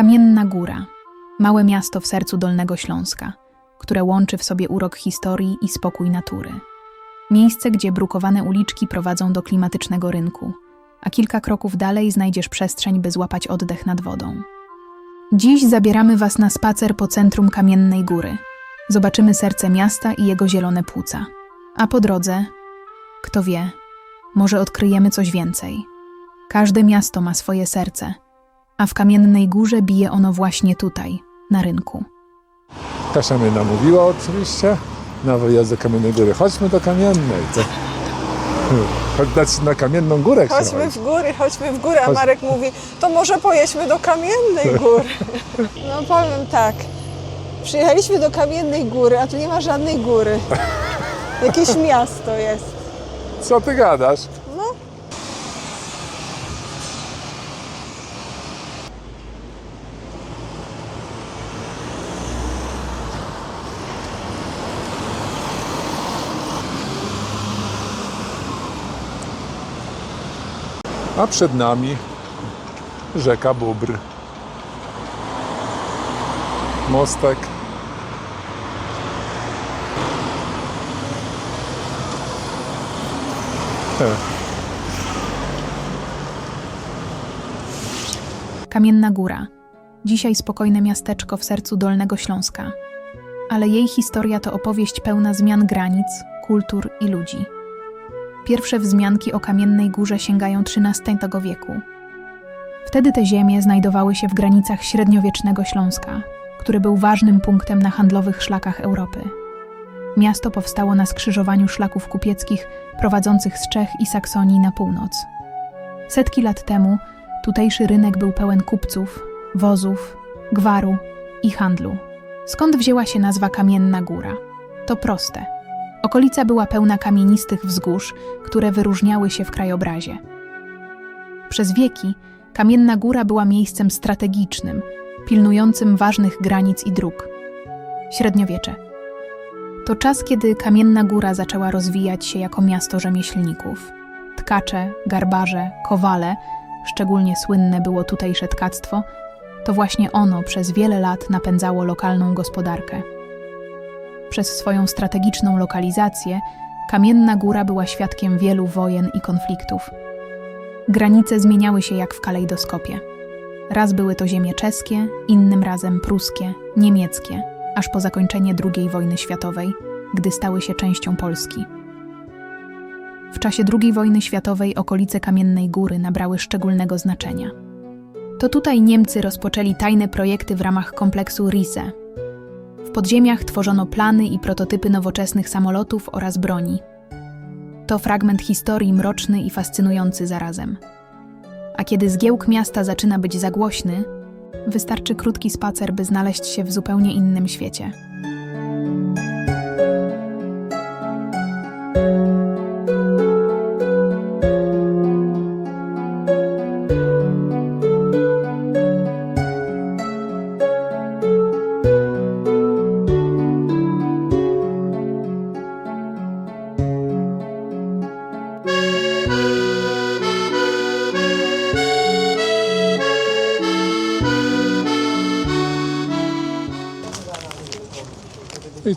Kamienna Góra, małe miasto w sercu Dolnego Śląska, które łączy w sobie urok historii i spokój natury. Miejsce, gdzie brukowane uliczki prowadzą do klimatycznego rynku, a kilka kroków dalej znajdziesz przestrzeń, by złapać oddech nad wodą. Dziś zabieramy Was na spacer po centrum Kamiennej Góry. Zobaczymy serce miasta i jego zielone płuca. A po drodze, kto wie, może odkryjemy coś więcej. Każde miasto ma swoje serce, a w Kamiennej Górze bije ono właśnie tutaj, na rynku. Kasia mnie namówiła oczywiście na wyjazd do Kamiennej Góry. Chodźmy do Kamiennej. To... Chodź dać na Kamienną Górę Chodźmy w góry, chodźmy w górę, a Chodź. Marek mówi, to może pojedźmy do Kamiennej Góry. No powiem tak, przyjechaliśmy do Kamiennej Góry, a tu nie ma żadnej góry. Jakieś miasto jest. Co ty gadasz? No, A przed nami rzeka Bóbr. Mostek. Kamienna Góra, dzisiaj spokojne miasteczko w sercu Dolnego Śląska. Ale jej historia to opowieść pełna zmian granic, kultur i ludzi. Pierwsze wzmianki o Kamiennej Górze sięgają XIII wieku. Wtedy te ziemie znajdowały się w granicach średniowiecznego Śląska, który był ważnym punktem na handlowych szlakach Europy. Miasto powstało na skrzyżowaniu szlaków kupieckich prowadzących z Czech i Saksonii na północ. Setki lat temu tutejszy rynek był pełen kupców, wozów, gwaru i handlu. Skąd wzięła się nazwa Kamienna Góra? To proste. Okolica była pełna kamienistych wzgórz, które wyróżniały się w krajobrazie. Przez wieki Kamienna Góra była miejscem strategicznym, pilnującym ważnych granic i dróg. Średniowiecze. To czas, kiedy Kamienna Góra zaczęła rozwijać się jako miasto rzemieślników. Tkacze, garbarze, kowale, szczególnie słynne było tutejsze tkactwo, to właśnie ono przez wiele lat napędzało lokalną gospodarkę. Przez swoją strategiczną lokalizację Kamienna Góra była świadkiem wielu wojen i konfliktów. Granice zmieniały się jak w kalejdoskopie. Raz były to ziemie czeskie, innym razem pruskie, niemieckie, aż po zakończenie II wojny światowej, gdy stały się częścią Polski. W czasie II wojny światowej okolice Kamiennej Góry nabrały szczególnego znaczenia. To tutaj Niemcy rozpoczęli tajne projekty w ramach kompleksu RISE. W podziemiach tworzono plany i prototypy nowoczesnych samolotów oraz broni. To fragment historii mroczny i fascynujący zarazem. A kiedy zgiełk miasta zaczyna być za głośny, wystarczy krótki spacer, by znaleźć się w zupełnie innym świecie.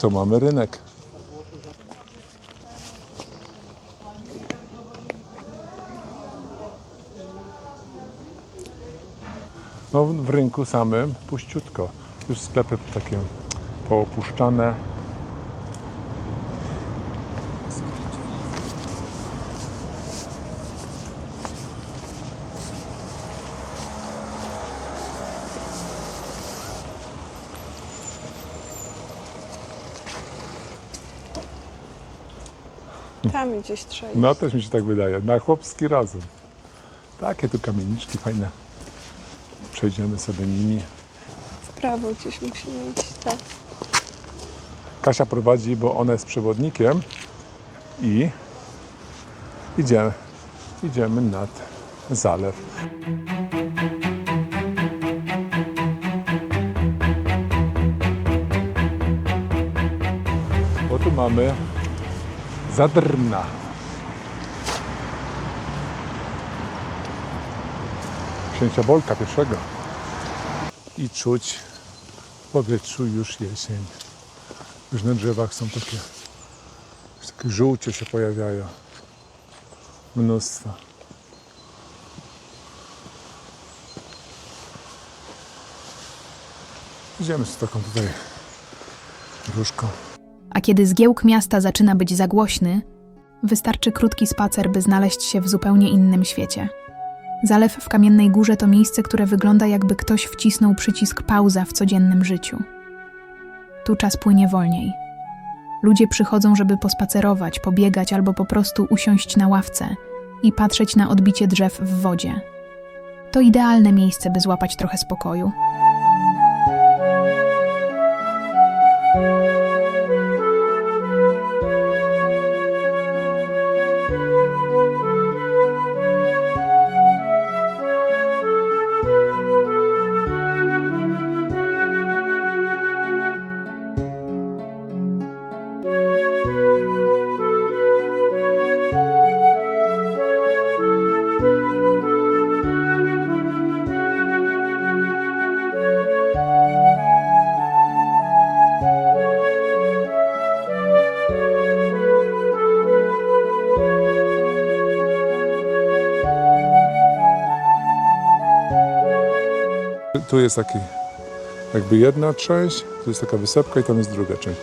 Tu mamy rynek. No w rynku samym puściutko. Już sklepy takie poopuszczane. Tam gdzieś trzeba. No też mi się tak wydaje. Na chłopski razem. Takie tu kamieniczki fajne. Przejdziemy sobie nimi. W prawo gdzieś musimy iść, tak. Kasia prowadzi, bo ona jest przewodnikiem i idziemy, idziemy nad zalew. Bo tu mamy Zadrna. Księcia Bolka pierwszego. i czuć w powietrzu już jesień. Już na drzewach są takie, takie żółcie się pojawiają. Mnóstwo. Idziemy z taką tutaj różką. A kiedy zgiełk miasta zaczyna być za głośny, wystarczy krótki spacer, by znaleźć się w zupełnie innym świecie. Zalew w Kamiennej Górze to miejsce, które wygląda jakby ktoś wcisnął przycisk pauza w codziennym życiu. Tu czas płynie wolniej. Ludzie przychodzą, żeby pospacerować, pobiegać albo po prostu usiąść na ławce i patrzeć na odbicie drzew w wodzie. To idealne miejsce, by złapać trochę spokoju. Tu jest taki jakby jedna część, tu jest taka wysepka i tam jest druga część.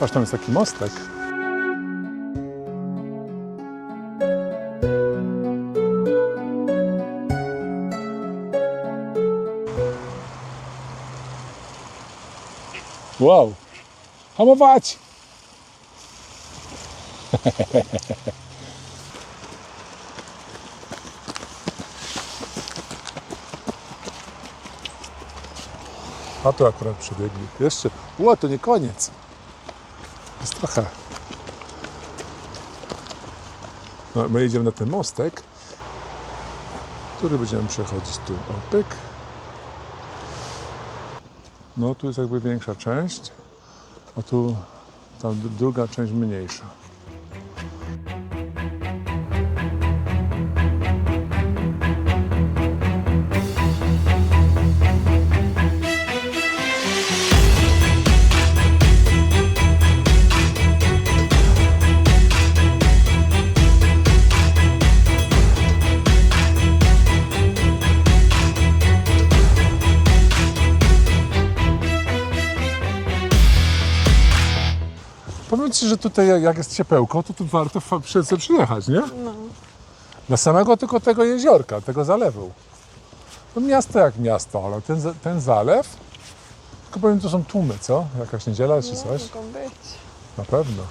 Patrz, tam jest taki mostek. Wow! Hamować! A tu akurat przebiegli. Jeszcze. Ło, to nie koniec. Jest trochę. No, my idziemy na ten mostek, który będziemy przechodzić tu. O, pyk. No, tu jest jakby większa część, a tu ta druga część mniejsza. Ci, że tutaj jak- jest ciepełko, to tu warto przed przyjechać, nie? No. Dla samego tylko tego jeziorka, tego zalewu. No miasto jak miasto, ale ten, ten zalew, tylko powiem, to są tłumy, co? Jakaś niedziela czy coś? Mogą być. Na pewno.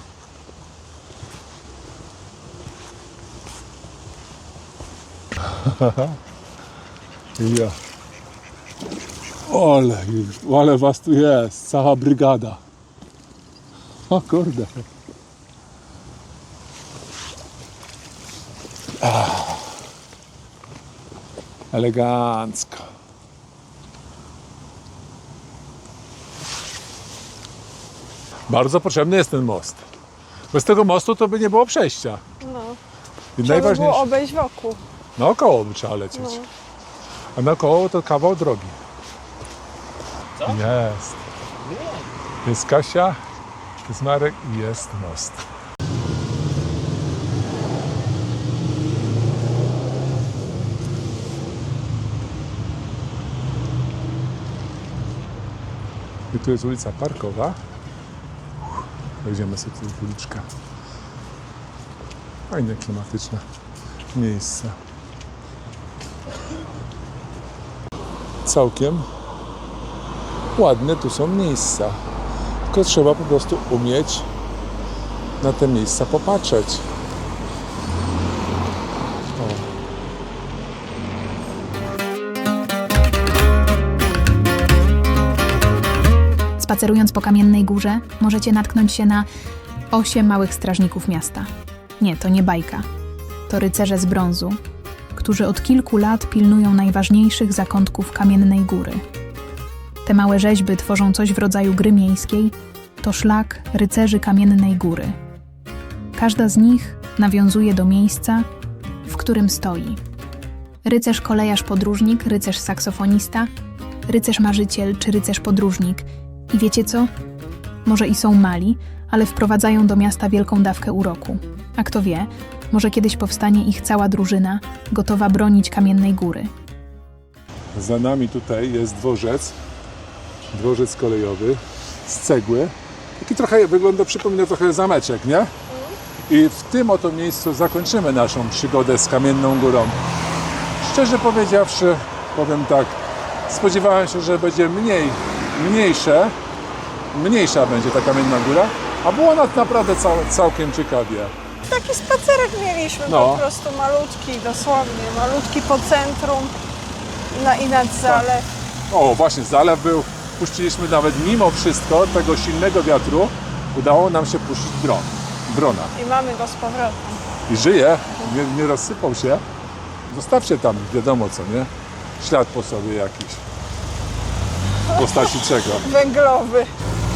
ja. Ole, ale was tu jest, cała brygada. O kurde. Ah. Elegancko. Bardzo potrzebny jest ten most. Bez tego mostu to by nie było przejścia. No. I Trzeba by było najważniejsze, obejść wokół. naokoło by trzeba lecieć. No. A naokoło to kawał drogi. Jest. Jest Kasia, jest i jest most. I tu jest ulica Parkowa. Wejdziemy sobie tu w uliczkę. Fajne, klimatyczne miejsce. Całkiem ładne tu są miejsca. Tylko trzeba po prostu umieć na te miejsca popatrzeć. Spacerując po Kamiennej Górze, możecie natknąć się na osiem małych strażników miasta. Nie, to nie bajka. To rycerze z brązu, którzy od kilku lat pilnują najważniejszych zakątków Kamiennej Góry. Te małe rzeźby tworzą coś w rodzaju gry miejskiej. To szlak rycerzy Kamiennej Góry. Każda z nich nawiązuje do miejsca, w którym stoi. Rycerz kolejarz podróżnik, rycerz saksofonista, rycerz marzyciel czy rycerz podróżnik. I wiecie co? Może i są mali, ale wprowadzają do miasta wielką dawkę uroku. A kto wie, może kiedyś powstanie ich cała drużyna, gotowa bronić kamiennej góry. Za nami tutaj jest dworzec, dworzec kolejowy z cegły. Taki trochę wygląda, przypomina trochę zameczek, nie? I w tym oto miejscu zakończymy naszą przygodę z Kamienną Górą. Szczerze powiedziawszy, powiem tak, spodziewałem się, że będzie mniej, mniejsze, mniejsza będzie ta Kamienna Góra, a było nad naprawdę cał, całkiem ciekawie. Taki spacerek mieliśmy No. po prostu malutki, dosłownie, malutki po centrum na, i nad zalew. O, właśnie, zalew był. Puściliśmy nawet mimo wszystko tego silnego wiatru, udało nam się puścić dron, drona. I mamy go z powrotem. I żyje, nie, nie rozsypał się. Zostawcie tam, wiadomo co, nie? Ślad po sobie jakiś. W postaci czego? Węglowy.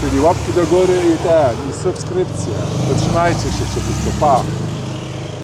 Czyli łapki do góry i ten, i subskrypcje. Zatrzymajcie się, cieplutko, pa!